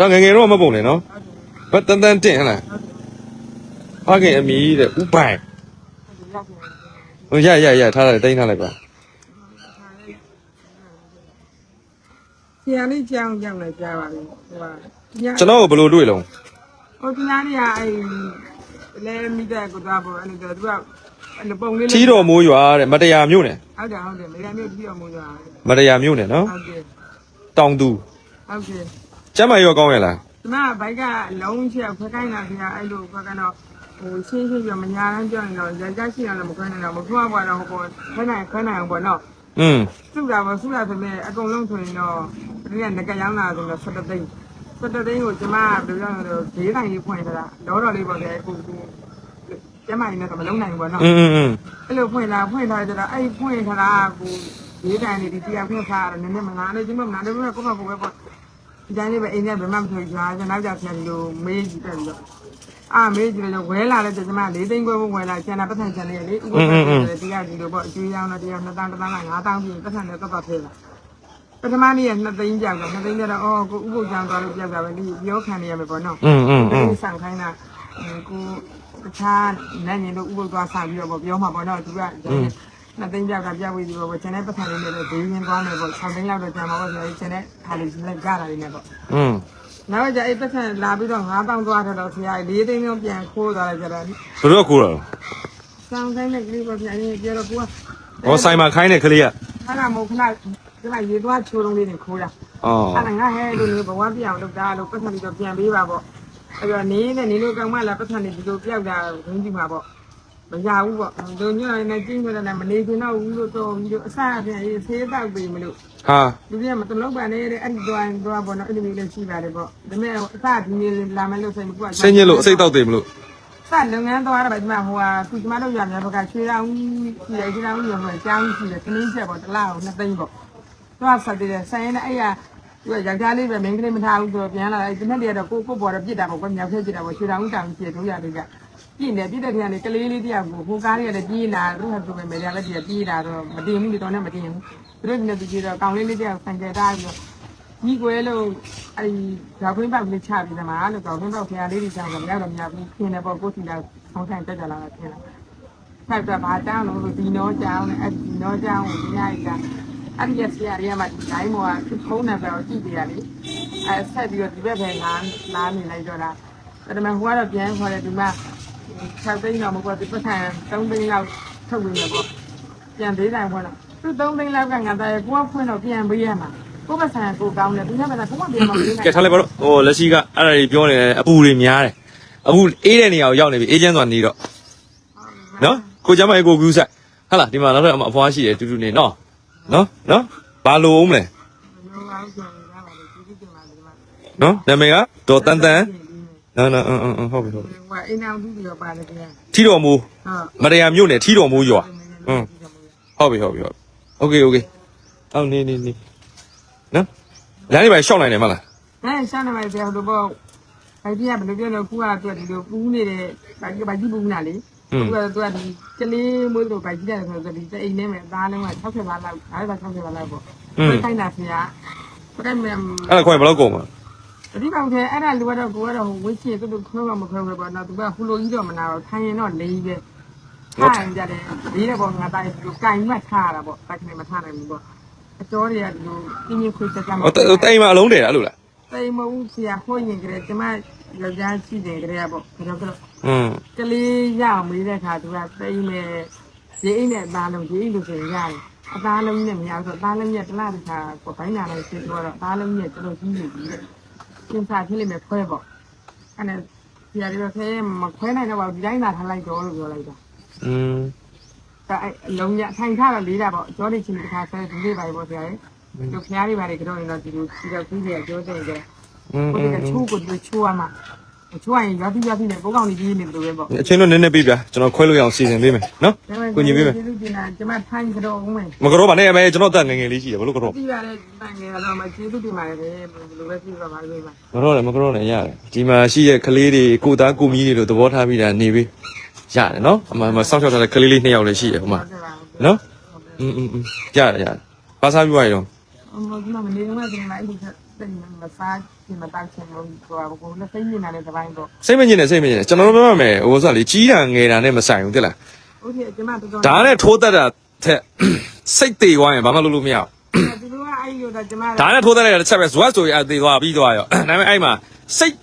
ဒါငယ်ငယ်တော့မပုံနဲ့နော်ဘတ်တန်တန်တင့်ဟဲ့လားဖခင်အမီတဲ့ဥပိုင်ဟိုရရရထားလိုက်တိုင်းထားလိုက်ပါဆရာလေးကြောင်းကြောင်းလည်းကြားပါလိမ့်ဟိုကညာကျွန်တော်ကိုဘယ်လိုတွေ့လုံးဟိုဒီနားလေးကအဲ့လဲမိတဲ့ကိုသားပေါ်အဲ့လိုသူကအဲ့လိုပုံလေးထီးတော်မိုးရွာတဲ့မတရားမြို့နယ်ဟုတ်တယ်ဟုတ်တယ်မိသားမျိုးပြီးတော့မိုးကြမတရားမြို့နယ်နော်ဟုတ်တယ်တောင်သူဟုတ်တယ် ကျမ်းမရောကောင်းရလား ဒီမှာဘိုက်ကလုံးချက်ခွဲကိုင်းတာခင်ဗျာအဲ့လိုခွဲကတော့ဟိုရှင်းရှင်းပြမညာတန်းပြောရင်တော့ရကြရှိရလည်းမခွဲနိုင်တော့မခွဲဘွားတော့ဟိုပေါ်ခွဲနိုင်ခွဲနိုင်အောင်ပေါ့နော် อืม စုတာပေါ့စုတာဆိုရင်အကုန်လုံးဆိုရင်တော့ဒီကငကရောင်းလာဆိုတော့17သိန်း17သိန်းကိုကျမဘယ်လိုလဲဆိုတော့ဈေးတိုင်းလေးဖွင့်ထားတာလောတော်လေးပေါ့လေအခုဒီကျမရင်းနဲ့တော့မလုံးနိုင်ဘူးပေါ့နော် อืมอืมอืม အဲ့လိုဖွင့်လာဖွင့်ထားကြတော့အဲ့ဖွင့်ထားတာကိုဈေးတိုင်းလေးဒီတရားဖွင့်ထားတော့နည်းနည်းမလားလေကျမမလားလေကိုယ့်ဘာကိုပဲပေါ့ ဒီတိုင်းလေးပဲအိမ်ထဲဘယ်မှမထွက်ကြွားကျွန်တော်ကြောက်ပြန်လို့မေးကြည့်တယ်လို့အာမေးကြည့်လို့ဝဲလာလဲကျမ၄သိန်းခွဲဝဲလာကျန်တာပတ်ထန်ကျန်နေလေဥပဒေတရားဒီလိုပေါ့အကျွေးရောင်းတော့တရား2တန်း1တန်းက9တန်းပြီးပတ်ထန်လည်းတော့ပတ်ဖေးလာပထမနေ့က2သိန်းကြောက်တော့2သိန်းကျတော့အော်ကိုဥပုပ်ကြောင်သွားလို့ကြောက်တာပဲဒီပြောခံနေရမယ်ပေါ့နော် อืมอืมอืม ဒီဆောင်ခိုင်းတာကိုတခြားနိုင်ရင်တော့ဥပုပ်သွားဆောင်ပြီးတော့ပြောမှာပေါ့နော်သူက နှစ်သိန်းပြောက်ကပြဝေးပြီးတော့ကျန်တဲ့ပတ်ထန်လေးနဲ့ဘေးရင်သွားမယ်ပေါ့6သိန်းလောက်တော့ကျန်ပါပေါ့ဆိုရင်ကျန်တဲ့ခါလေးလည်းကြတာလေးနဲ့ပေါ့อืมနောက်ကြအဲ့ပတ်ထန်လာပြီးတော့9000သွားတော့ဆရာ၄သိန်းလုံးပြန်ခိုးသွားလိုက်ကြတော့ဘယ်တော့ကိုရောဆောင်ခိုင်းတဲ့ကလေးပေါ့ပြန်ရင်ပြောတော့ကိုကဟောဆိုင်မှာခိုင်းတဲ့ကလေးကခဏမဟုတ်ခဏဒီမှာရေသွားချိုးလုံးလေးတွေခိုးတာအော်အဲ့ဒါငါဟဲလို့ဘဝပြအောင်လုပ်တာလို့ပတ်ထန်ပြီးတော့ပြန်ပေးပါပေါ့အဲ့တော့နေနဲ့နေလို့ကောင်းမှလာပတ်ထန်နေဒီလိုပြောက်တာရင်းကြည့်မှာပေါ့ မရဘူးပေါ့လူညွန့်နေကျင်းကြတယ်မနေချင်တော့ဘူးလို့တော့ပြီးတော့အစားအပြန်ရေးဆေးတောက်ပေးမလို့ဟာလူကြီးကမတလုံးပါနဲ့တဲ့အဲ့ဒီတော့တော့ပေါ့နော်အဲ့ဒီမျိုးလေးရှိပါတယ်ပေါ့ဒါပေမဲ့အစားဒီမျိုးလာမယ်လို့ဆိုရင်ကိုကဆင်းညစ်လို့အစိတ်တောက်တယ်မလို့စလုပ်ငန်းသွားရတာပဲဒီမှာဟိုဟာခုကျမတို့ရများဘက်ကရွှေတောင်ကြီးရွှေတောင်ကြီးရောကျောင်းကြီးတယ်ခင်းချက်ပေါ့တစ်လားကို2သိန်းပေါ့သွားဆက်တည်တယ်ဆိုင်နဲ့အဲ့ရသူကယောက်ျားလေးပဲမင်းကလေးမထားဘူးဆိုတော့ပြန်လာတယ်ဒီနေ့တည်းကတော့ကိုကိုပေါ်တော့ပြစ်တာပေါ့ကွမြောက်ထဲပြစ်တာပေါ့ရွှေတောင်ကြီးတောင်ကြီးထိုးရတယ်က ပြင်းတယ်ပြစ်တဲ့ထက်ကနေကလေးလေးတယောက်ကိုဟိုကားလေးကလည်းပြေးလာသူ့ဟာသူပဲမေရလည်းပြေးပြေးလာတော့မတင်ဘူးဒီတော့နဲ့မတင်ဘူးသူတို့ဒီနေ့သူကြီးတော့ကောင်လေးလေးတယောက်ဆန်ကြတာပြီးတော့ကြီးကွဲလို့အဲ့ဒီဓာတ်ခွင်းပေါက်လေးချပြီးသမားလို့ကောင်ခွင်းပေါက်ဖျားလေးတွေချတော့မရတော့မရဘူးခင်းတယ်ပေါ့ကိုစီလာဆောင်းဆိုင်တက်ကြလာတာခင်းလာဖက်တော့ဘာတောင်းလို့ဒီနောကြောင်းနဲ့အဲ့ဒီနောကြောင်းကိုဒီညကအဲ့ဒီဆရာကြီးကမှဒီတိုင်းမောကဖုန်းနံပါတ်ကိုကြည့်ပြရလေအဲ့ဆက်ပြီးတော့ဒီဘက်ပဲလာလာနေလိုက်တော့လားဒါပေမဲ့ဟိုကတော့ပြန်ခေါ်တယ်ဒီမှာ 6သိန်းတော့မဟုတ်ဘူးဒီပတ်ခံ3သိန်းလောက်ထုတ်ပြီးတော့ပြန်သေးတယ်ပေါ့နော်သူ3သိန်းလောက်ကငါသားရဲ့ကိုကဖွင့်တော့ပြန်ပေးရမှာကိုပတ်ခံကိုကောင်းတယ်ဒီကဘက်ကကိုကပြန်မပေးနိုင်ကဲထားလိုက်ပါတော့ဟိုလက်ရှိကအဲ့ဒါကြီးပြောနေတယ်အပူတွေများတယ်အပူအေးတဲ့နေရာကိုရောက်နေပြီအေးချမ်းစွာနေတော့နော်ကိုကျမ်းမရေကိုကူးဆိုင်ဟာလားဒီမှာနောက်ထပ်အဖွားရှိတယ်တူတူနေနော်နော်နော်ဘာလို့အောင်မလဲလောကောင်းကြရပါလေဒီဒီတင်ပါဒီမှာနော်နာမည်ကဒေါ်တန်တန် နော်နော်အင်းအင်းအင်းဟုတ်ပြီဟုတ်ပြီ ဟိုအိမ်အောင်သူတွေပါတယ်ခင်ဗျာ ထီတော်မူ ဟုတ် မတရားမြို့နယ်ထီတော်မူရွာဟုတ်ပြီဟုတ်ပြီဟုတ်โอเคโอเคအော်နေနေနေနော်လမ်းလေးပဲရှောက်နိုင်တယ်မလား အဲရှမ်းနေပါစေဟိုလိုပေါ့အဲ့ဒီကဘယ်လိုပြောလဲခုကတော့ဒီလိုပူးနေတဲ့ဗိုက်ဗိုက်ကြီးပူးနာလေသူကသူကဒီကလေးမွေးလို့ဗိုက်ကြီးတယ်ဆိုတော့ဒီအိမ်ထဲမှာအသားလုံးက60ပါးလောက်အားပါ60ပါးလောက်ပေါ့ခိုင်းတာခင်ဗျာပြတ်မယ် အဲ့ဒါခွဲဘယ်လောက်ကုန်မှာ ဒီကောင်ထဲအဲ့ဒါလူကတော့ကိုကတော့ဝစ်ချင်သူတို့ခွဲမခွဲဘူးပေါ့နော်သူကဟူလိုကြီးတော့မနာတော့ထိုင်ရင်တော့လေးပဲထိုင်ကြတယ်ဒီတော့ငါတိုင်းဒီကင်မှထားတာပေါ့တိုက်နေမထားနိုင်ဘူးပေါ့အကျော်တွေကဒီလိုပြင်းပြခွေးတက်ကြမှာဟိုတိုင်မှာအလုံးတယ်အဲ့လိုလားတိမ်မဟုတ်ဆရာဟိုရင်ကလေးကျမယောက်ျားရှိတယ်ကလေးကပေါ့ဒါတော့อืมကလေးရအောင်မေးတဲ့ခါသူကတိမ်မဲ့ဒီအိမ်နဲ့အသားလုံးဒီအိမ်လို့ဆိုရင်ရတယ်အသားလုံးနဲ့မရဘူးဆိုအသားလုံးနဲ့တစ်လားတစ်ခါကိုဘိုင်းနာလိုက်ဖြစ်တော့အသားလုံးနဲ့ကျွန်တော်ကြီးနေပြီတဲ့ ကျင်းစားဖြစ်လိမ့်မယ်ဖွဲပေါ့အဲ့ဒါဆရာကြီးကခဲမခွဲနိုင်တော့ပါဘူးဒီတိုင်းသာထားလိုက်တော့လို့ပြောလိုက်တာ อืม ဒါအဲ့လုံးရထိုင်ထားတော့လေးတာပေါ့ကြောနေချင်းတစ်ခါဆဲဒီလေးပါပေါ့ဆရာကြီးတို့ဖျားလေးပါလေကတော့ရင်တော့ဒီလိုဒီတော့ပြီးတယ်ကြောတဲ့ကြ อืม ကိုယ်ကချိုးကိုသူချိုးရမှာ ချိုးရင်ရွာတိရွာတိနဲ့ကိုကောင်လေးကြီးနေလို့ပဲပေါ့ အချင်းတော့နည်းနည်းပြီးပြကျွန်တော်ခွဲလို့ရအောင်စီစဉ်ပေးမယ်နော်ကိုညီပေးမယ် ကျေးဇူးတင်တာကျမထိုင်းကြတော့ဦးမယ် မကြောပါနဲ့အမေကျွန်တော်တက်ငယ်ငယ်လေးရှိတယ်ဘလို့ကြော ဒီပါလေတိုင်ငယ်တော့မှကျေးဇူးတင်ပါတယ်ဘယ်လိုပဲပြပါပါလို့ပါ မကြောလည်းမကြောလည်းရတယ်ဒီမှာရှိတဲ့ကလေးတွေကိုသားကိုမီးတွေလို့သဘောထားပြီးတာနေပြီရတယ်နော်အမှန်မှစောင့်ရှောက်ထားတဲ့ကလေးလေးနှစ်ယောက်လည်းရှိတယ်ဟိုမှာနော်อืมอืมရတယ်ရတယ်ဘာစားပြီးသွားရအောင် ဟ မဒီမှာမနေတော့ဒီမှာအဲ့ဒီစိတ်မစား ဒီမှာတောက်ချင်လို့ဟိုကိုလည်းစိတ်ညစ်နေတဲ့တိုင်းပေါ့စိတ်မညစ်နဲ့စိတ်မညစ်နဲ့ကျွန်တော်တို့ပြောရမယ်ဟိုဆိုလေကြီးတာငယ်တာနဲ့မဆိုင်ဘူးတိလားဟုတ်ကဲ့ကျမတော်တော်ဒါနဲ့ထိုးတတ်တာထက်စိတ်သေးသွားရင်ဘာမှလုပ်လို့မရဘူးဒီလိုကအဲ့ဒီတော့ကျမဒါနဲ့ထိုးတတ်တဲ့တစ်ချက်ပဲဇွတ်ဆိုရင်အသေးသွားပြီးသွားရောဒါပေမဲ့အဲ့မှာစိတ်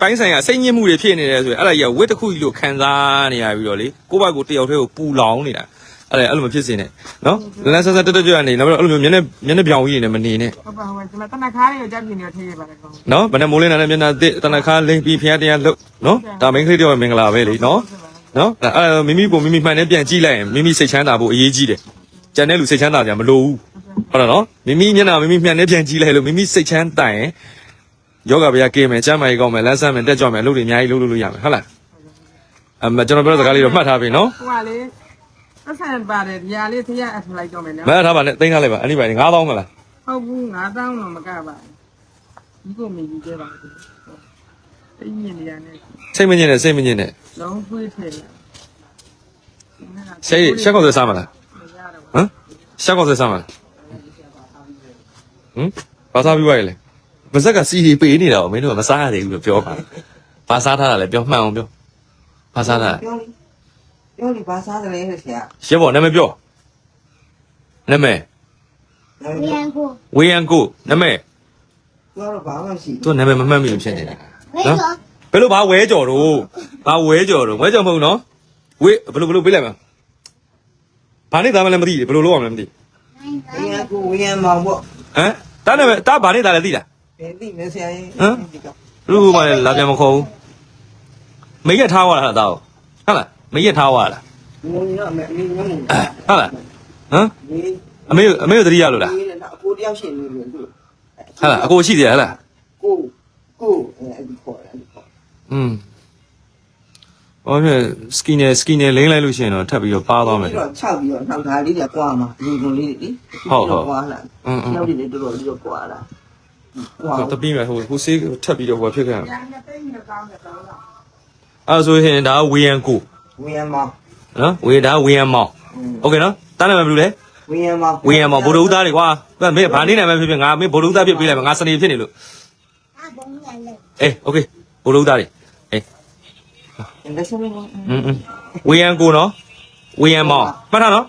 ပိုင်းဆိုင်ရာစိတ်ညစ်မှုတွေဖြစ်နေတယ်ဆိုရင်အဲ့ဒါကြီးကဝစ်တစ်ခုကြီးလို့ခံစားနေရပြီးတော့လေကိုယ့်ဘက်ကိုတယောက်တည်းကိုပူလောင်နေတာ အဲ့ဒါအဲ့လိုမဖြစ်စေနဲ့နော်လန်းဆန်းဆန်းတက်တက်ကြွနေနောက်ပြီးတော့အဲ့လိုမျိုးမျက်နှာမျက်နှာပြောင်ကြီးနေမနေနဲ့ဟုတ်ပါဟုတ်ကျမတနခါးလေးကိုကြပ်ပြင်းနေထိရပါတယ်ကောနော်ဗနဲ့မိုးလင်းလာတဲ့မျက်နှာတစ်တနခါလိမ့်ပြီးဖျားတရားလှုပ်နော်ဒါမင်းကလေးတော့မင်္ဂလာပဲလေနော်နော်အဲ့အဲ့မိမိကိုမိမိမှန်နဲ့ပြန်ကြည့်လိုက်ရင်မိမိစိတ်ချမ်းသာဖို့အရေးကြီးတယ်ကျန်တဲ့လူစိတ်ချမ်းသာကြမလိုဘူးဟုတ်တယ်နော်မိမိမျက်နှာမိမိမှန်နဲ့ပြန်ကြည့်လိုက်လို့မိမိစိတ်ချမ်းသာရင်ယောဂဗျာကင်းမယ်ကျမ်းမာရေးကောင်းမယ်လမ်းဆန်းမယ်တက်ကြွမယ်အလုပ်တွေအများကြီးလုပ်လို့လို့ရမယ်ဟုတ်လားအမကျွန်တော်ပြောတဲ့စကားလေးတော့မှတ်ထားပြီနော်ဟိုကလေ အဆန်ပါတယ်ဒီဟာလေးတရားအထလိုက်တော့မယ်နော်မှတ်ထားပါနဲ့သိမ်းထားလိုက်ပါအဲ့ဒီပိုင်း9000မလားဟုတ်ဘူး9000တော့မကပါဘူးဒီကိုမြည်ကြပါဘူးအင်းကြီးနေရနဲ့စိတ်မညစ်နဲ့စိတ်မညစ်နဲ့လုံးဖွေးထည့်စိတ်ရှက်ကောက်သက်စားမလားမရတော့ဟမ်ရှက်ကောက်သက်စားမလားဟမ်ဘာစားပြီးွားရလဲဗဇက်ကစီရီပေးနေတာကိုမင်းတို့ကမစားရသေးဘူးလို့ပြောပါဘာစားထားတာလဲပြောမှန်အောင်ပြောဘာစားထားတာ ပြောလိပြောလိဘာစားတယ်လဲဆရာရဲဘော်နာမည်ပြောနာမည်ဝေယံကိုဝေယံကိုနာမည်ပြောတော့ဘာမှရှိသူနာမည်မမှတ်မိလို့ဖြစ်နေတာဝေယောဘယ်လိုဘာဝဲကြော်တော့ဘာဝဲကြော်တော့ဝဲကြော်မဟုတ်နော်ဝေးဘယ်လိုဘယ်လိုပေးလိုက်မလဲဘာနဲ့သားမလဲမသိဘူးဘယ်လိုလုပ်အောင်လဲမသိနိုင်ဝေယံကိုဝေယံမောင်ပေါ့ဟမ်တားနာမည်တားဘာနဲ့သားလဲသိလားဘယ်သိမလဲဆရာကြီးဟမ်လူကမှလည်းလာပြန်မခေါ်ဘူးမရက်ထားသွားတာတော့ဟုတ်လား မရက်ထားသွားတာ ငုံရမယ်အင်းငုံ ဟုတ်လားဟမ် ဒီ အမေအမေကိုတတိယလို့လား ဒီတော့အကိုတယောက်ရှိနေလို့သူ ဟုတ်လားအကိုရှိသေးတယ်ဟုတ်လား ကိုကိုအဲ့ဒီခေါ်တယ်ခေါ် อืมဟောပြစကီနယ်စကီနယ်လိမ့်လိုက်လို့ရှိရင်တော့ထပ်ပြီးတော့ပါသွားမယ် ပြီးတော့6ပြီးတော့နောက်သားလေးတွေကကွာမှာလူလူလေးတွေကွာလာ อืมอืม နောက်လေးတွေတော်တော်ပြီးတော့ကွာလာကွာ တပီးမယ်ဟိုဟိုဆေးထပ်ပြီးတော့ဟိုဖြစ်ခဲ့ ညာညာတိတ်နေကောင်းတယ်တော့ အဲဆိုရင်ဒါဝေယံကို ဝေယံမောင် နော်ဝေဒါဝေယံမောင်โอเคနော်တားနာမည်ဘယ်လိုလဲ ဝေယံမောင် ဝေယံမောင်ဘိုလ်ဦးသားတွေကွာမင်းဘာနေနိုင်မှဖြစ်ဖြစ်ငါမင်းဘိုလ်ဦးသားဖြစ်ပေးလိုက်မယ်ငါစနေဖြစ်နေလို့ အဘုံရလေ အေးโอเคဘိုလ်ဦးသားတွေအေး လက်စမင်း อืมဝေယံကိုနော်ဝေယံမောင်မှတ်ထားနော်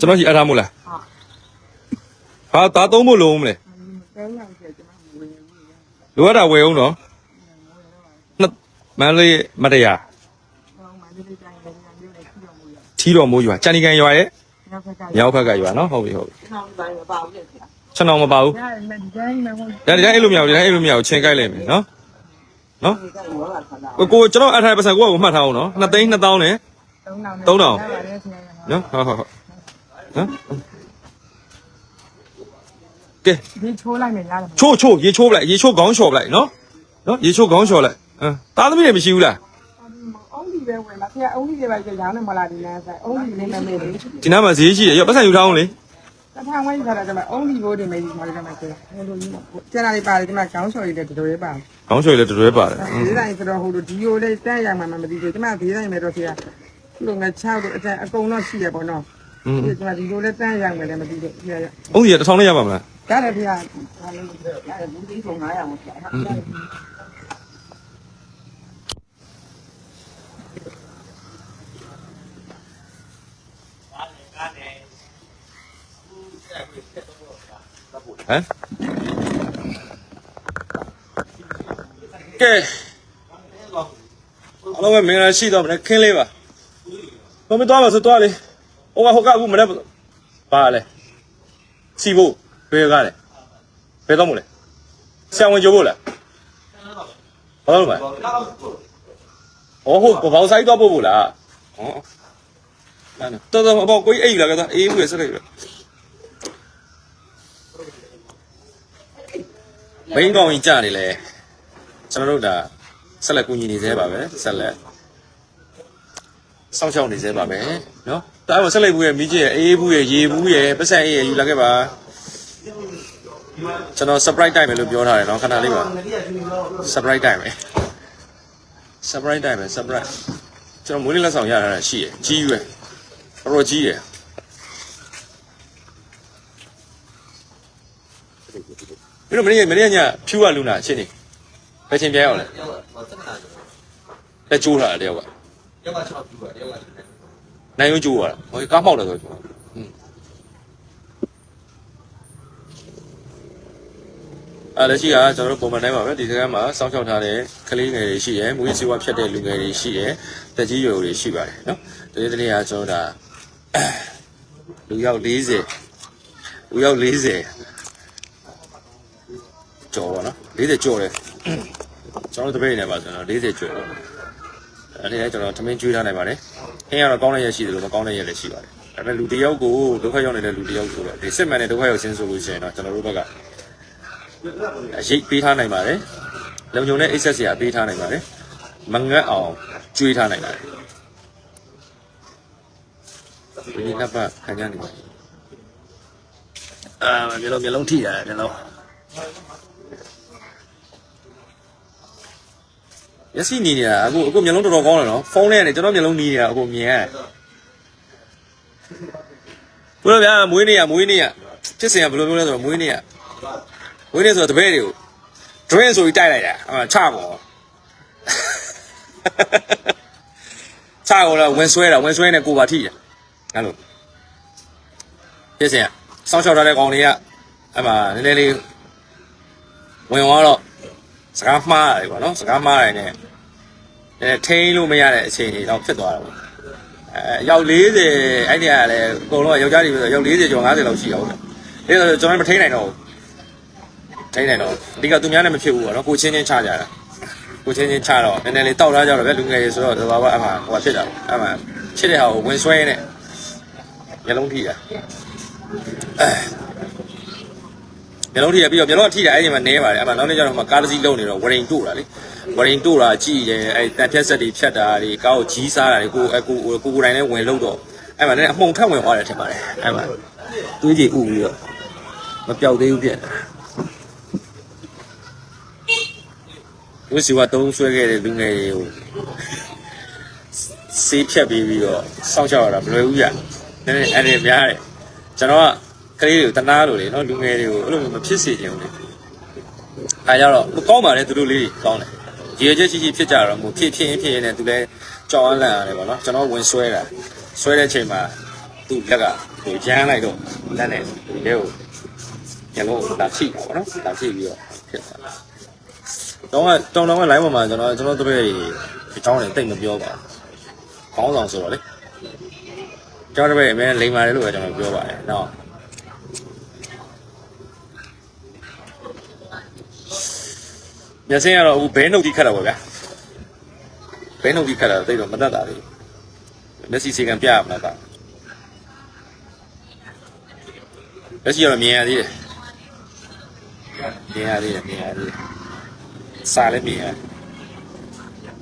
ကျွန်တော်ကြီးအထားမို့လားဟာဒါသုံးဖို့လုံးမလဲ တဲလိုက်ကျကျမဝေးဘူးရ လိုအပ်တာဝယ်အောင်နော်နှစ် မန္တလေးမတရားတော့မလေးလေးတိုင်းလည်းညာမျိုးလေးကြည့်တော့မူရထီတော်မိုးရွာချန်နီကန်ရွာရဲ့နောက်ခက်ကမြောက်ဘက်ကရွာနော်ဟုတ်ပြီဟုတ်ပြီနောက်ပိုင်းမပါဘူးလေဆရာချက်အောင်မပါဘူးညာလည်းဒီတိုင်းမှာဟုတ်ဒါဒီတိုင်းအဲ့လိုမရဘူးဒီတိုင်းအဲ့လိုမရဘူးချင်းကြိုက်လိုက်မယ်နော်နော်ဒီကရောလာခဏကိုကိုကျွန်တော်အထိုင်ပတ်စံကိုကကိုမှတ်ထားအောင်နော်2သိန်း2000နဲ့3000ပါတယ်ဆရာနော်ဟုတ်ဟုတ်ဟုတ်နော်ကဲဒီချိုးလိုက်မယ်ရတယ်ချိုးချိုးရေချိုးပလိုက်ရေချိုးခေါင်းလျှော်ပလိုက်နော်နော်ရေချိုးခေါင်းလျှော်လိုက် အမ်သားသမီးတွေမရှိဘူးလားအုံးဒီပဲဝင်လာဆရာအုံးဒီတွေပဲကြောင်းနေမလားဒီလမ်းဆိုင်အုံးဒီလေးမမေးလေးဒီနားမှာဈေးရှိတယ်ရောပတ်စံယူထားအောင်လေတထောင်ဝိုင်းထားတာကျမအုံးဒီဘိုးတွေမေးပြီးထားတယ်ကျမဆရာဟိုလိုကြီးကျန်တာတွေပါတယ်ကျမခေါင်းချော်ရည်တဲ့တို့တွေပါခေါင်းလျှော်လည်းတွဲပါတယ်ဒီတိုင်းဆိုတော့ဟိုလိုဒီယိုလေးတန်းရမှာမသိဘူးကျမဒီတိုင်းမဲ့တော့ဆရာလူငါ6တို့အတန်အကုန်တော့ရှိရပေါ့နော်อืมဒီကျမဒီလိုလေးတန်းရမယ်လည်းမသိဘူးဆရာအုံးကြီးတစ်ထောင်နဲ့ရပါမလားဒါလည်းဆရာရတယ်ဘူးဒီဆုံး900မဆရာ ဟမ်ကဲအလုံးပဲမင်္ဂလာရှိတော့မလဲခင်းလေးပါဘယ်မသွားပါဆိုသွားလေဟိုကဟိုကအခုမနေ့ပါလေစီဖို့ဘယ်ကားလဲဘယ်တော့မလဲဆံဝင်ကြိုးဖို့လားဘာလို့လဲအော်ဟုတ်ဘောက်ဆိုင်တော့ပို့ဖို့လားဟောအဲ့တော့တော်တော်ဘောကိုကြီးအိတ်လာကတော့အေးဘူးရစလိုက် ဘိန်းကောင်ကြီးကြနေလဲကျွန်တော်တို့ဒါဆက်လက်ကူညီနေသေးပါပဲဆက်လက်စောင့်ရှောက်နေသေးပါပဲနော်တားမဆက်လက်ဘူးရဲ့မိကြီးရဲ့အေးဘူးရဲ့ရေဘူးရဲ့ပတ်စံအေးရဲ့ယူလာခဲ့ပါကျွန်တော် surprise တိုက်မယ်လို့ပြောထားတယ်နော်ခဏလေးပါ surprise တိုက်မယ် surprise တိုက်မယ် surprise ကျွန်တော်မွေးနေ့လက်ဆောင်ရတာရှိရယ်ကြီးရွယ်တော်တော်ကြီးရယ် တို့မင်းမင်းညဖြူရလူနာရှင်းနေဘယ်ချိန်ပြန်ရောက်လဲရောက်ပါတက်တာကျော်လက်ကျိုးထားတယ်တယောက်ကရောက်ပါချောက်ပြပါရောက်ပါနိုင်ရုံးကျိုးရတာဟိုကားမောက်တယ်ဆိုတော့อืมအဲ့လက်ရှိကကျွန်တော်တို့ပုံမှန်တိုင်းပါပဲဒီစကမ်းမှာစောင့်ရှောက်ထားတဲ့ကလေးငယ်တွေရှိရယ်မွေးစီဝါဖြတ်တဲ့လူငယ်တွေရှိရယ်တက်ကြီးရွယ်တွေရှိပါတယ်နော်ဒီနေ့တနေ့ကကျွန်တော်ဒါလူရောက်40လူရောက်40 ကျော်ပါနော်40ကျော်တယ်ကျွန်တော်တို့တပည့်နေပါဆိုတော့40ကျော်တယ်အဲ့ဒီလည်းကျွန်တော်သမင်းကျွေးထားနိုင်ပါတယ်ခင်းရတော့ကောင်းတဲ့ရက်ရှိတယ်လို့မကောင်းတဲ့ရက်လည်းရှိပါတယ်ဒါပေမဲ့လူတစ်ယောက်ကိုဒုက္ခရောက်နေတဲ့လူတစ်ယောက်ဆိုတော့ဒီစစ်မှန်တဲ့ဒုက္ခရောက်ခြင်းဆိုလို့ရှိရင်တော့ကျွန်တော်တို့ဘက်ကအရိပ်ပေးထားနိုင်ပါတယ်လုံုံတဲ့အိတ်ဆက်စရာပေးထားနိုင်ပါတယ်မငတ်အောင်ကျွေးထားနိုင်ပါတယ်ဒီနှစ်ပတ်ခံကြနေပါတယ်အာမျိုးလုံးမျိုးလုံးထိရတယ်မျိုးလုံး ရစီနေနေတာအခုအခုမျိုးလုံးတော်တော်ကောင်းတယ်နော်ဖုန်းထဲကနေကျွန်တော်မျိုးလုံးနေနေတာအခုမြင်ရတယ်ဘုရားဗျာမွေးနေရမွေးနေရဖြစ်စင်ကဘယ်လိုမျိုးလဲဆိုတော့မွေးနေရဝင်းနေဆိုတော့တပည့်တွေကို drink ဆိုပြီးတိုက်လိုက်တာအမှချပေါ်ချပေါ်တော့ဝင်ဆွဲတာဝင်ဆွဲနေကိုပါထိတယ်အဲ့လိုပြည့်စင်ကစောင်းချောက်ထားတဲ့ကောင်တွေကအမှနည်းနည်းလေးဝင်သွားတော့ စကားမှားတယ်ပေါ့နော်စကားမှားတယ်နဲ့အဲထိန်းလို့မရတဲ့အချိန်တွေတော့ဖြစ်သွားတာပေါ့အဲရောက်40အဲ့ဒီကလည်းအကုန်လုံးကယောက်ျားတွေဆိုတော့ရောက်40ကျော်50လောက်ရှိအောင်တယ်ဒါဆိုကျွန်တော်မထိန်းနိုင်တော့ဘူးတိုင်းနိုင်တော့အဓိကသူများနဲ့မဖြစ်ဘူးပေါ့နော်ကိုချင်းချင်းချကြတာကိုချင်းချင်းချတော့နည်းနည်းလေးတောက်ထားကြတော့ဗျလူငယ်တွေဆိုတော့ဘာဘာအမှဟိုဖြစ်တာအမှချစ်တဲ့ဟာကိုဝင်ဆွဲနေမျက်လုံးထိတာ မျက်လုံးထိရပြီးတော့မျက်လုံးထိတာအဲ့ဒီမှာနဲပါတယ်အမှနောက်နေ့ကျတော့မှကားတစ်စီးလုံးနေတော့ဝရင်တို့တာလေဝရင်တို့တာကြည့်တယ်အဲ့တန်ဖြတ်ဆက်တွေဖြတ်တာတွေကားကိုကြီးစားတာတွေကိုအကူကိုကိုတိုင်းနဲ့ဝင်လို့တော့အဲ့မှာလည်းအမှုန်ထက်ဝင်သွားတယ်ထင်ပါတယ်အဲ့မှာတွေးကြည့်ဥပြီးတော့မပြောက်သေးဘူးဖြစ်တယ်ဝစ်စီဝါတုံးဆွဲခဲ့တဲ့လူငယ်တွေကိုစေးဖြတ်ပြီးပြီးတော့စောင့်ရှောက်ရတာမလွယ်ဘူးကြနည်းနည်းအဲ့ဒီများတယ်ကျွန်တော်က ကလေးတွေကိုတနာလို့လေနော်လူငယ်တွေကိုအဲ့လိုမဖြစ်စေချင်ဘူးလေအားကြတော့မကောင်းပါနဲ့သူတို့လေးတွေကောင်းတယ်ရေချက်ချီချီဖြစ်ကြတော့မို့ဖြစ်ဖြစ်ရင်ဖြစ်ရင်လည်းသူလည်းကြောက်အလန့်ရတယ်ပေါ့နော်ကျွန်တော်ဝင်ဆွဲတာဆွဲတဲ့ချိန်မှာသူ့လက်ကဟိုရမ်းလိုက်တော့လက်နဲ့ဒီကိုညလုံးလာချိတာပေါ့နော်လာချိပြီးတော့ဖြစ်သွားတာတောင်းကတောင်းတောင်းက line ပေါ်မှာကျွန်တော်ကျွန်တော်တို့ရဲ့အကြောင်းတွေတိတ်မပြောပါဘူးခေါင်းဆောင်ဆိုတော့လေကျွန်တော်တို့ရဲ့အမဲလိမ်ပါတယ်လို့ပဲကျွန်တော်ပြောပါတယ်နော် ညစင်းကတော့အခုဘဲနှုတ်ကြီးခတ်တာပေါ့ဗျာဘဲနှုတ်ကြီးခတ်တာတိတ်တော့မတတ်တာလေမျက်စိစေကံပြရမလားကမျက်စိကတော့မြင်ရသေးတယ်မြင်ရသေးတယ်မြင်ရသေးတယ်စားလည်းမြင်ရတယ်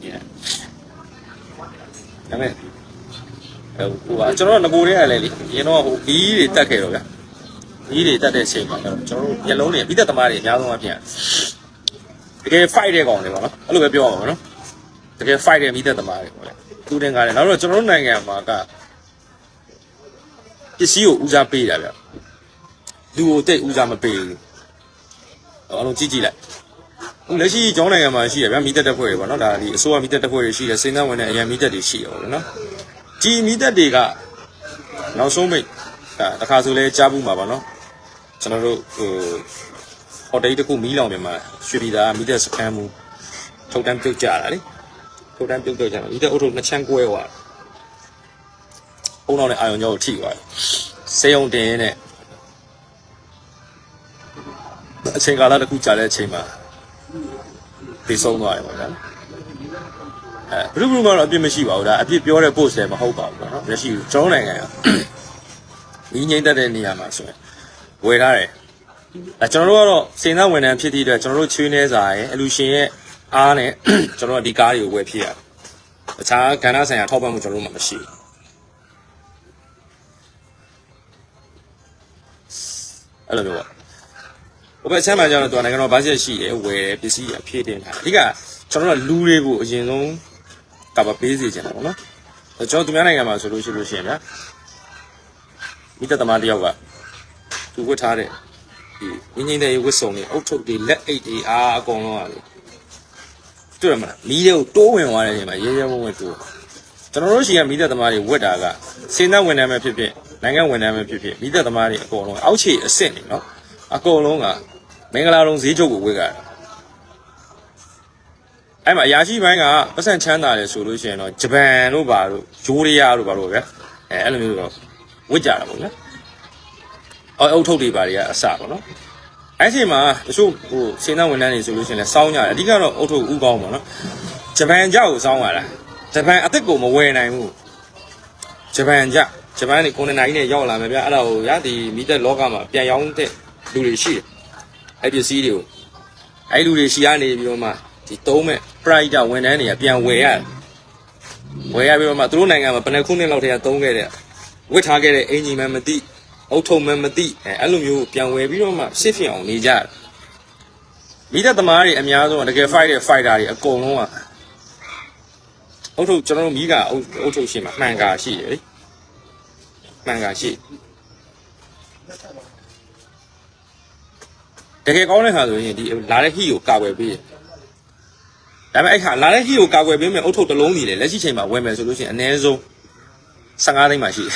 မြင်ရဒါပေမဲ့ဟိုကကျွန်တော်ငကိုတွေကလည်းလေရင်တော့ဟိုဘီးတွေတက်ခဲ့တော့ဗျာဘီးတွေတက်တဲ့အချိန်မှာကျွန်တော်တို့မျက်လုံးတွေပြီးသက်သမားတွေအများဆုံးအပြင် တကယ် fight တဲ့ကောင်တွေပေါ့နော်အဲ့လိုပဲပြောအောင်ပါနော်တကယ် fight တဲ့မိသက်သမားတွေပေါ့လေသူတင်ကားတယ်နောက်တော့ကျွန်တော်တို့နိုင်ငံမှာကပစ္စည်းကိုဦးစားပေးတာဗျလူကိုတိတ်ဦးစားမပေးဘူးအားလုံးကြည့်ကြည့်လိုက်အခုလက်ရှိကျောင်းနိုင်ငံမှာရှိရဗျာမိသက်တက်ဖွဲ့တွေပေါ့နော်ဒါဒီအစိုးရမိသက်တက်ဖွဲ့တွေရှိတယ်စိန်သန်းဝင်တဲ့အရန်မိသက်တွေရှိရောနော်ဒီမိသက်တွေကနောက်ဆုံးမိတ်ဒါတစ်ခါဆိုလဲကြားဘူးမှာပါနော်ကျွန်တော်တို့ဟို ဟိုတယ်တစ်ခုမီးလောင်နေမှာရွှေပြည်သာမိသက်စခန်းမူထုတ်တန်းပြုတ်ကြတာလေထုတ်တန်းပြုတ်တော့ကြတာမိသက်အုပ်ထုပ်နှစ်ချမ်းကွဲသွားအုံတော်နဲ့အာယုံကျော်ကိုထိသွားတယ်စေယုံတင်နဲ့အချိန်ကာလတစ်ခုကြာတဲ့အချိန်မှာပြေဆုံးသွားတယ်ပေါ့ဗျာအဲဘယ်လိုဘယ်လိုမှတော့အပြစ်မရှိပါဘူးဒါအပြစ်ပြောတဲ့ post လည်းမဟုတ်ပါဘူးပေါ့နော်မရှိဘူးကျွန်တော်နိုင်ငံကညီငိမ့်တတ်တဲ့နေရာမှာဆိုရင်ဝယ်ထားတယ် အဲကျွန်တော်တို့ကတော့စိန်သားဝန်ထမ်းဖြစ်သည့်အတွက်ကျွန်တော်တို့ချွေးနေစာရဲ့အလူရှင်ရဲ့အားနဲ့ကျွန်တော်တို့ဒီကားတွေကိုဝယ်ဖြစ်ရတယ်တခြားကဏ္ဍဆိုင်ရာထောက်ပံ့မှုကျွန်တော်တို့မှမရှိဘူးအဲ့လိုမျိုးပေါ့ဟိုဘက်အချမ်းမှာကျတော့သူကနိုင်ငံတော်ဘာချက်ရှိတယ်ဝယ်တယ်ပစ္စည်းရဖြည့်တင်တာအဓိကကျွန်တော်တို့ကလူတွေကိုအရင်ဆုံးကပ်ပေးစေချင်တာပေါ့နော်အဲကျွန်တော်သူများနိုင်ငံမှာဆိုလို့ရှိလို့ရှိရင်ဗျာမိသက်သမားတစ်ယောက်ကသူဝတ်ထားတဲ့ ဒီဒီငင်းငင်းတဲ့ဝစ်စုံတွေအုတ်ထုပ်တွေလက်အိတ်တွေအားအကုန်လုံးอ่ะလေတွေ့ရမလားမီးတွေကိုတိုးဝင်သွားတဲ့အချိန်မှာရဲရဲဝံ့ဝံ့တိုးကျွန်တော်တို့ရှိကမီးသက်သမားတွေဝက်တာကစေနတ်ဝန်ထမ်းပဲဖြစ်ဖြစ်နိုင်ငံဝန်ထမ်းပဲဖြစ်ဖြစ်မီးသက်သမားတွေအကုန်လုံးအောက်ခြေအဆင့်နေနော်အကုန်လုံးကမင်္ဂလာလုံးဈေးချုပ်ကိုဝက်ကြတာအဲ့မှာအရာရှိပိုင်းကပတ်စံချမ်းသာတယ်ဆိုလို့ရှိရင်တော့ဂျပန်တို့ဘာတို့ဂျိုးရီးယားတို့ဘာတို့ပဲအဲအဲ့လိုမျိုးတော့ဝက်ကြတာပေါ့နော် အော်အုတ်ထုတ်တွေဘာတွေကအစပေါ့နော်အဲ့ဒီမှာတချို့ဟိုစေနတ်ဝန်ထမ်းတွေဆိုလို့ရှိရင်လည်းစောင်းကြတယ်အဓိကတော့အုတ်ထုတ်ဥကောင်းပေါ့နော်ဂျပန်ကြောက်ကိုစောင်းရတာဂျပန်အစ်စ်ကိုမဝယ်နိုင်ဘူးဂျပန်ကြဂျပန်နေကိုနေနိုင်နဲ့ရောက်လာမယ်ဗျအဲ့ဒါကိုရဒီမီးတက်လောကမှာပြန်ရောင်းတဲ့လူတွေရှိတယ်အဲ့ပစ္စည်းတွေကိုအဲ့လူတွေရှိရနေပြီးတော့မှဒီသုံးမဲ့ pride ဝန်ထမ်းတွေကပြန်ဝယ်ရတယ်ဝယ်ရပြီးတော့မှသူတို့နိုင်ငံမှာဘယ်နှခုနှစ်လောက်တည်းကသုံးခဲ့တဲ့ဝစ်ထားခဲ့တဲ့အင်ဂျင်မှမသိ အုတ်ထုံမှမသိအဲအဲ့လိုမျိုးပြန်ဝယ်ပြီးတော့မှရှစ်ဖြစ်အောင်နေကြတယ်မိသက်သမားတွေအများဆုံးကတကယ် fight တဲ့ fighter တွေအကုန်လုံးကအုတ်ထုကျွန်တော်တို့မိကအုတ်အုတ်ထုရှိမှာမှန်ကာရှိတယ်လေမှန်ကာရှိတကယ်ကောင်းတဲ့ခါဆိုရင်ဒီလာတဲ့ဟီကိုကာကွယ်ပေးတယ်ဒါပေမဲ့အဲ့ခါလာတဲ့ဟီကိုကာကွယ်ပေးမယ်အုတ်ထုတစ်လုံးကြီးလေလက်ရှိချိန်မှာဝယ်မယ်ဆိုလို့ရှိရင်အနည်းဆုံး15သိန်းမှရှိတယ်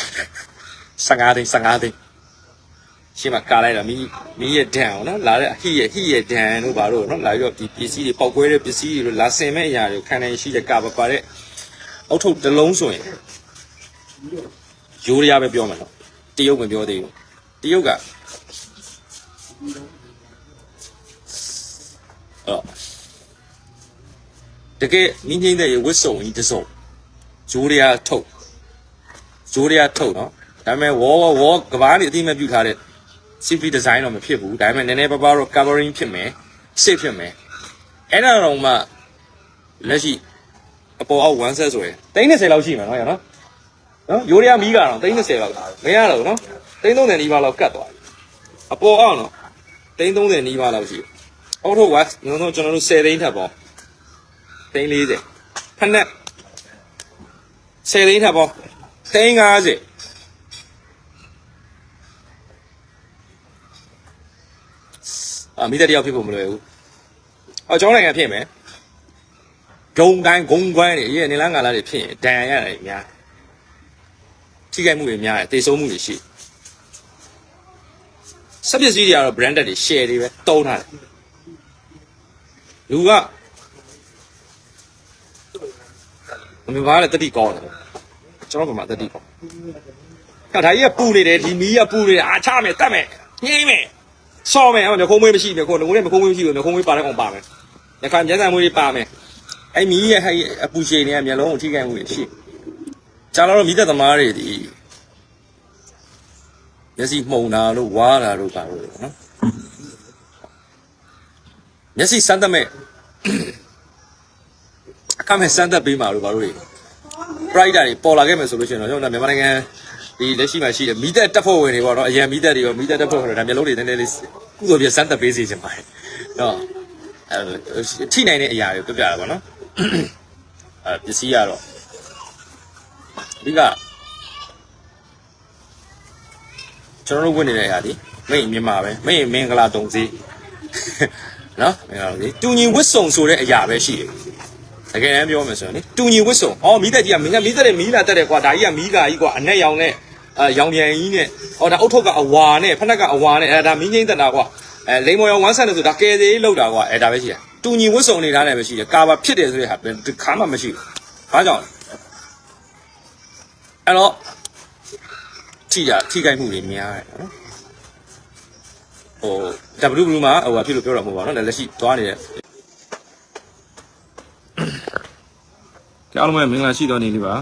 15သိန်း15သိန်း ရှင်းမှာကာလိုက်တာမီးမီးရဲ့ဒဏ်အောင်နော်လာတဲ့ဟိရဲ့ဟိရဲ့ဒဏ်တို့ဘာလို့နော်လာပြီးတော့ဒီပစ္စည်းတွေပောက်ကွဲတဲ့ပစ္စည်းတွေလို့လာဆင်မဲ့အရာတွေခံနိုင်ရှိတဲ့ကာပါပါတဲ့အုတ်ထုတစ်လုံးဆိုရင်ရိုးရရပဲပြောမှာနော်တရုတ်မပြောသေးဘူးတရုတ်ကအော်တကယ်မြင်းချင်းတဲ့ဝစ်စုံကြီးတစ်စုံဂျိုးရရထုတ်ဂျိုးရရထုတ်နော်ဒါပေမဲ့ဝေါ်ဝေါ်ကဘာနေအတိမပြုထားတဲ့ safety design တော့မဖြစ်ဘူးဒါပေမဲ့နည်းနည်းပါးပါးတော့ covering ဖြစ်မယ် safe ဖြစ်မယ်အဲ့ဒါတော့မှလက်ရှိအပေါ်အောက်1 set ဆိုရင်30လောက်ရှိမှာနော်ရနော်နော်ရိုးရမီးကတော့30လောက်မရတော့ဘူးနော်30နီးပါးလောက်ကတ်သွားပြီအပေါ်အောက်နော်30နီးပါးလောက်ရှိအောက်ထုတ်ကကျွန်တော်တို့ကျွန်တော်တို့10သိန်းထပ်ပေါ့30ဖက်နဲ့10သိန်းထပ်ပေါ့30အာ မိသက်တယောက်ဖြစ်ဖို့မလွယ်ဘူး။အော်ကျောင်းနိုင်ငံဖြစ်မယ်။ဂုံတိုင်းဂုံကွမ်းတွေရဲ့နေလန်းကာလာတွေဖြစ်ရင်ဒဏ်ရာရတယ်များ။ထိခိုက်မှုတွေများတယ်တေဆုံးမှုတွေရှိ။စက်ပစ္စည်းတွေကတော့ branded တွေ share တွေပဲတုံးထားတယ်။လူကမင်းဘာလဲတတိကောင်းတယ်။ကျွန်တော်ကမှတတိကောင်း။ဟောဒါကြီးကပူနေတယ်ဒီမီးကပူနေတယ်အာချမယ်တတ်မယ်ညှိမယ် ဆော့မယ်အဲ့မျက်ခုံးမွေးမရှိမျက်ခုံးလုံးဝမျက်ခုံးမွေးမရှိဘူးမျက်ခုံးမွေးပါတဲ့ကောင်ပါမယ်။ညခါမျက်စံမွေးတွေပါမယ်။အဲ့မီးရဲ့ဟဲ့အပူရှိန်တွေကမျက်လုံးကိုထိခိုက်မှုတွေရှိ။ကျန်တော့မီးသက်သမားတွေဒီမျက်စိမှုန်တာလို့ဝါတာလို့ပါလို့နော်။မျက်စိစမ်းသပ်မဲ့အခမဲ့စမ်းသပ်ပေးမှာလို့ပါလို့လေ။ Pride တွေပေါ်လာခဲ့မယ်ဆိုလို့ရှိရင်တော့ကျွန်တော်မြန်မာနိုင်ငံ ဒီလက်ရှိမှာရှိတဲ့မီးသက်တက်ဖို့ဝင်တွေပေါ့နော်အရင်မီးသက်တွေရောမီးသက်တက်ဖို့ဆိုတော့ဒါမျိုးလုံးတွေနည်းနည်းလေးကုသိုလ်ပြစမ်းသက်ပေးစီချင်ပါတယ်နော်အဲထိနိုင်တဲ့အရာတွေပြပြတာပေါ့နော်အဲပစ္စည်းကတော့ဒီကကျွန်တော်တို့ဝင်နေတဲ့အရာဒီမိတ်မြန်မာပဲမိတ်မင်္ဂလာတုံစီနော်မင်္ဂလာတုံစီတူညီဝစ်စုံဆိုတဲ့အရာပဲရှိတယ်တကယ်တမ်းပြောမယ်ဆိုရင်လေတူညီဝစ်စုံဩမီးသက်ကြီးကမင်းကမီးသက်တဲ့မီးလာတက်တယ်ကွာဒါကြီးကမီးကာကြီးကွာအနက်ရောင်နဲ့ အဲရောင်ပြန်ကြီးနဲ့ဟောဒါအုတ်ထုတ်ကအဝါနဲ့ဖက်နှက်ကအဝါနဲ့အဲဒါမင်းငိမ့်တက်တာကွာအဲလိန်မော်ရောင်ဝမ်းဆန်တယ်ဆိုတာကယ်သေးလောက်တာကွာအဲဒါပဲရှိတယ်တူညီဝစ်စုံနေတာလည်းပဲရှိတယ်ကာဘာဖြစ်တယ်ဆိုတဲ့ဟာဘယ်တစ်ခါမှမရှိဘူးဘာကြောင့်လဲအဲ့တော့ထိတာထိခိုက်မှုတွေများတယ်နော်ဟို W မှာဟိုဟာဖြစ်လို့ပြောတာမဟုတ်ပါဘူးเนาะလက်ရှိသွားနေတဲ့အားလုံးပဲမင်္ဂလာရှိတော်နေလေးပါ